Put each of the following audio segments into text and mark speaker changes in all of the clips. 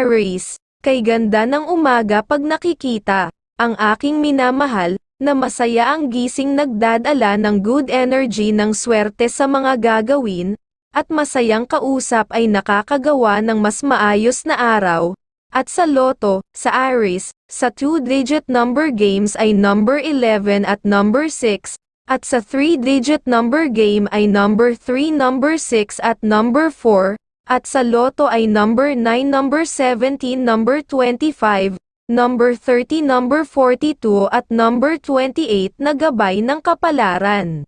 Speaker 1: Aries, kay ganda ng umaga pag nakikita, ang aking minamahal, na masaya ang gising nagdadala ng good energy ng swerte sa mga gagawin, at masayang kausap ay nakakagawa ng mas maayos na araw, at sa loto, sa Aries, sa two-digit number games ay number 11 at number 6, at sa three-digit number game ay number 3, number 6 at number 4, at sa loto ay number 9, number 17, number 25, number 30, number 42 at number 28 na gabay ng kapalaran.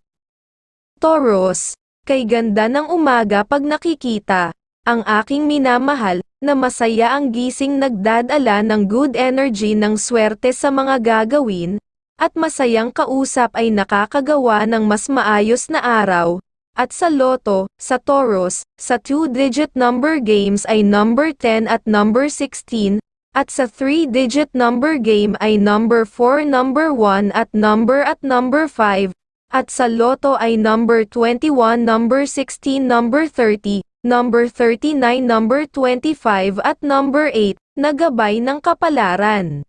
Speaker 1: Taurus, kay ganda ng umaga pag nakikita, ang aking minamahal, na masaya ang gising nagdadala ng good energy ng swerte sa mga gagawin, at masayang kausap ay nakakagawa ng mas maayos na araw, at sa loto, sa Taurus, sa two-digit number games ay number 10 at number 16, at sa three-digit number game ay number 4, number 1 at number at number 5, at sa loto ay number 21, number 16, number 30, number 39, number 25 at number 8, na gabay ng kapalaran.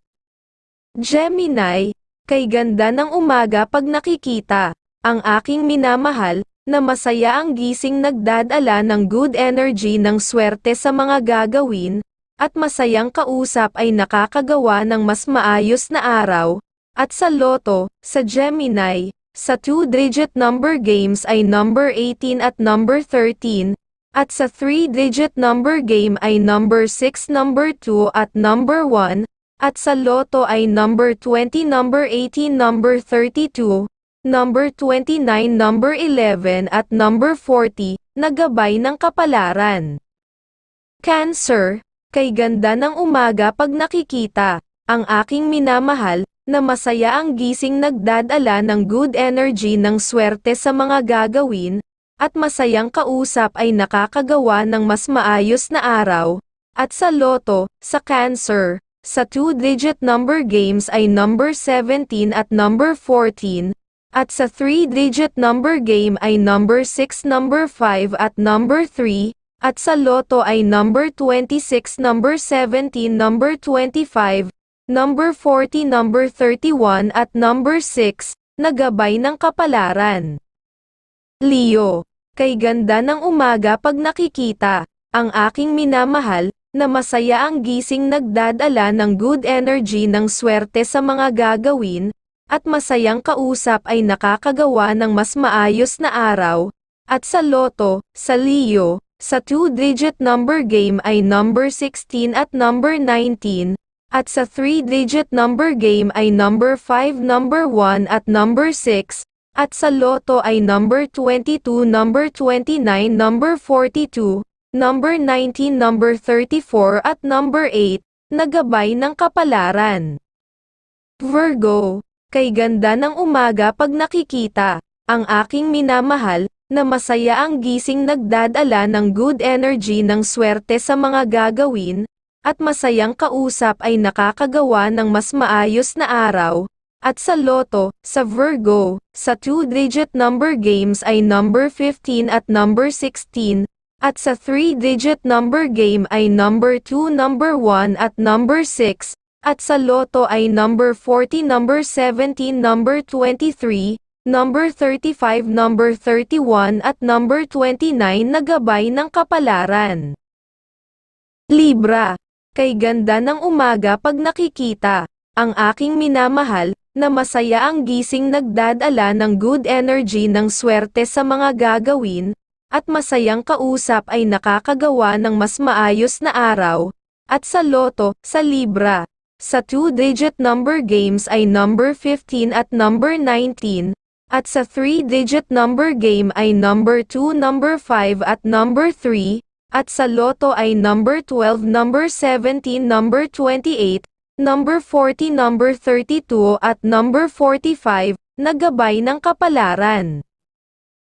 Speaker 1: Gemini, kay ganda ng umaga pag nakikita, ang aking minamahal, na masaya ang gising nagdadala ng good energy ng swerte sa mga gagawin, at masayang kausap ay nakakagawa ng mas maayos na araw, at sa loto, sa Gemini, sa two-digit number games ay number 18 at number 13, at sa three-digit number game ay number 6, number 2 at number 1, at sa loto ay number 20, number 18, number 32, number 29, number 11 at number 40, na gabay ng kapalaran. Cancer, kay ganda ng umaga pag nakikita, ang aking minamahal, na masaya ang gising nagdadala ng good energy ng swerte sa mga gagawin, at masayang kausap ay nakakagawa ng mas maayos na araw, at sa loto, sa cancer, sa two-digit number games ay number 17 at number 14, at sa three-digit number game ay number 6, number 5 at number 3, at sa loto ay number 26, number 17, number 25, number 40, number 31 at number 6, na gabay ng kapalaran. Leo, kay ganda ng umaga pag nakikita, ang aking minamahal, na masaya ang gising nagdadala ng good energy ng swerte sa mga gagawin, at masayang kausap ay nakakagawa ng mas maayos na araw, at sa loto, sa Leo, sa two-digit number game ay number 16 at number 19, at sa three-digit number game ay number 5, number 1 at number 6, at sa loto ay number 22, number 29, number 42, number 19, number 34 at number 8, na gabay ng kapalaran. Virgo, kay ganda ng umaga pag nakikita, ang aking minamahal, na masaya ang gising nagdadala ng good energy ng swerte sa mga gagawin, at masayang kausap ay nakakagawa ng mas maayos na araw, at sa loto, sa Virgo, sa two-digit number games ay number 15 at number 16, at sa three-digit number game ay number 2, number 1 at number 6, at sa loto ay number 40, number 17, number 23, number 35, number 31 at number 29 na gabay ng kapalaran. Libra, kay ganda ng umaga pag nakikita, ang aking minamahal, na masaya ang gising nagdadala ng good energy ng swerte sa mga gagawin, at masayang kausap ay nakakagawa ng mas maayos na araw, at sa loto, sa Libra, sa two-digit number games ay number 15 at number 19, at sa three-digit number game ay number 2, number 5 at number 3, at sa loto ay number 12, number 17, number 28, number 40, number 32 at number 45, na gabay ng kapalaran.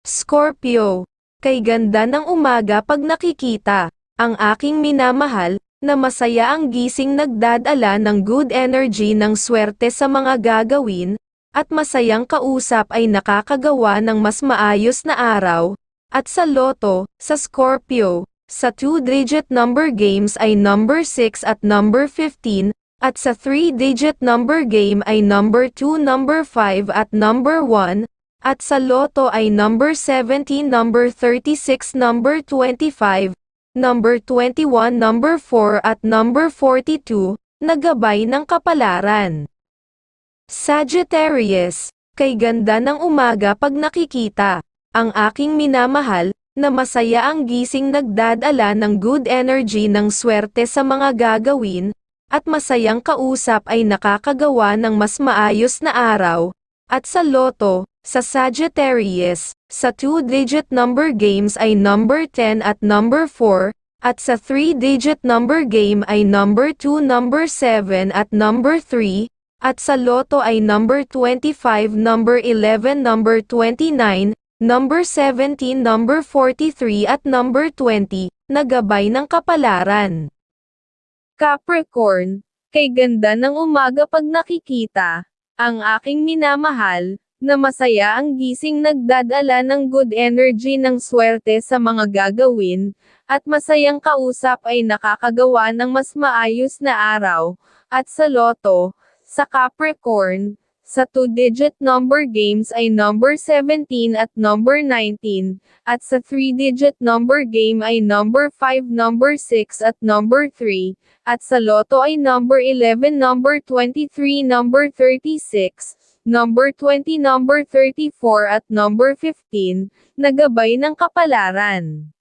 Speaker 1: Scorpio, kay ganda ng umaga pag nakikita, ang aking minamahal, na masaya ang gising nagdadala ng good energy ng swerte sa mga gagawin, at masayang kausap ay nakakagawa ng mas maayos na araw, at sa loto, sa Scorpio, sa 2-digit number games ay number 6 at number 15, at sa 3-digit number game ay number 2, number 5 at number 1, at sa loto ay number 17, number 36, number 25, number 21, number 4 at number 42, nagabay ng kapalaran. Sagittarius, kay ganda ng umaga pag nakikita, ang aking minamahal, na masaya ang gising nagdadala ng good energy ng swerte sa mga gagawin, at masayang kausap ay nakakagawa ng mas maayos na araw, at sa loto, sa Sagittarius, sa 2-digit number games ay number 10 at number 4, at sa 3-digit number game ay number 2, number 7 at number 3, at sa loto ay number 25, number 11, number 29, number 17, number 43 at number 20, nagabay ng kapalaran. Capricorn, kay ganda ng umaga pag nakikita, ang aking minamahal, na masaya ang gising nagdadala ng good energy ng swerte sa mga gagawin, at masayang kausap ay nakakagawa ng mas maayos na araw, at sa loto, sa Capricorn, sa two-digit number games ay number 17 at number 19, at sa three-digit number game ay number 5, number 6 at number 3, at sa loto ay number 11, number 23, number 36, number 20, number 34 at number 15, nagabay ng kapalaran.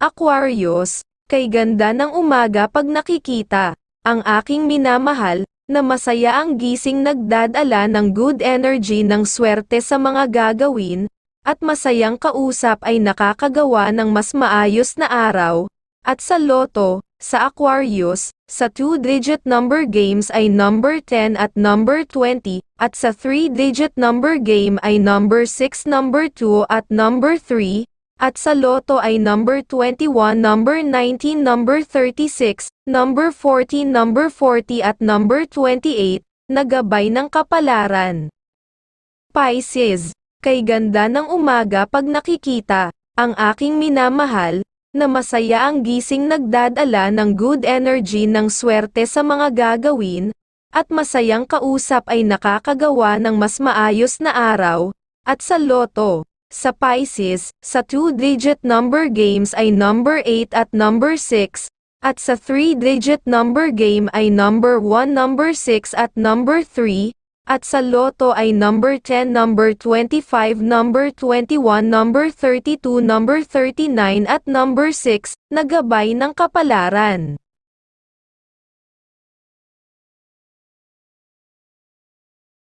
Speaker 1: Aquarius, kay ganda ng umaga pag nakikita, ang aking minamahal, na masaya ang gising nagdadala ng good energy ng swerte sa mga gagawin, at masayang kausap ay nakakagawa ng mas maayos na araw, at sa loto, sa Aquarius, sa 2-digit number games ay number 10 at number 20, at sa 3-digit number game ay number 6, number 2 at number 3, at sa loto ay number 21, number 19, number 36, number 14, number 40 at number 28, nagabay ng kapalaran. Pisces, kay ganda ng umaga pag nakikita, ang aking minamahal, na masaya ang gising nagdadala ng good energy ng swerte sa mga gagawin, at masayang kausap ay nakakagawa ng mas maayos na araw, at sa loto. Sa Pisces, sa 2-digit number games ay number 8 at number 6, at sa 3-digit number game ay number 1, number 6 at number 3, at sa loto ay number 10, number 25, number 21, number 32, number 39 at number 6, nagabay ng kapalaran.